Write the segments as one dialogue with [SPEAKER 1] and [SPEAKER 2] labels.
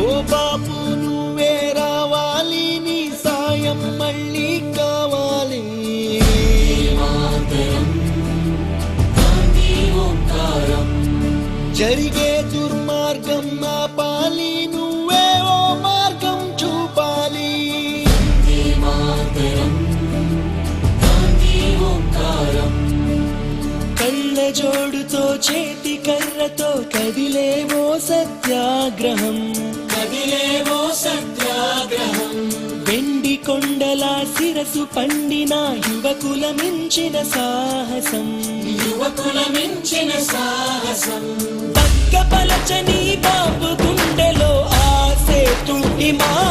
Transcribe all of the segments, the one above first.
[SPEAKER 1] ఓ బాపు నువ్వే రావాలి నీ సాయం మళ్ళీ కావాలి జరిగే చేతి కర్రతో కదిలేవో సత్యాగ్రహం. కదిలేవో సత్యాగ్రహం. వెండి కొండల శిరసు పండిన యువకుల మించిన సాహసం. యువకుల మించిన సాహసం. పక్కపలచని బాబు గుండెలో ఆసేతు హిమాచలం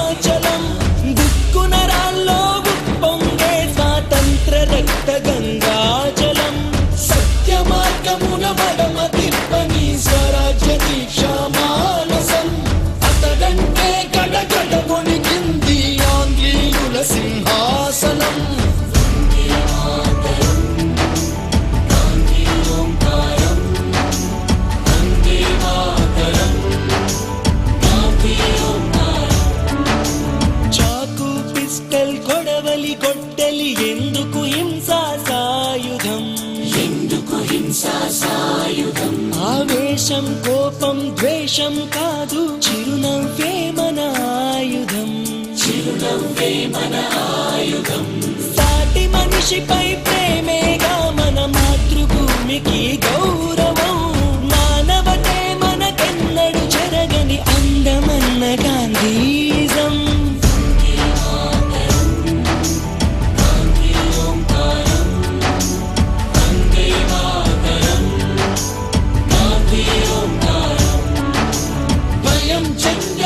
[SPEAKER 1] కొట్టలి కొట్టలి ఎందుకు హింసా సాయుధం? ఎందుకు హింసా సాయుధం? ఆవేశం కోపం ద్వేషం కాదు చిరునవ్వే మన ఆయుధం. చిరునవ్వే మన ఆయుధం. సాటి మనిషిపై ప్రేమేగా మన మాతృభూమికి గౌరవం chicks.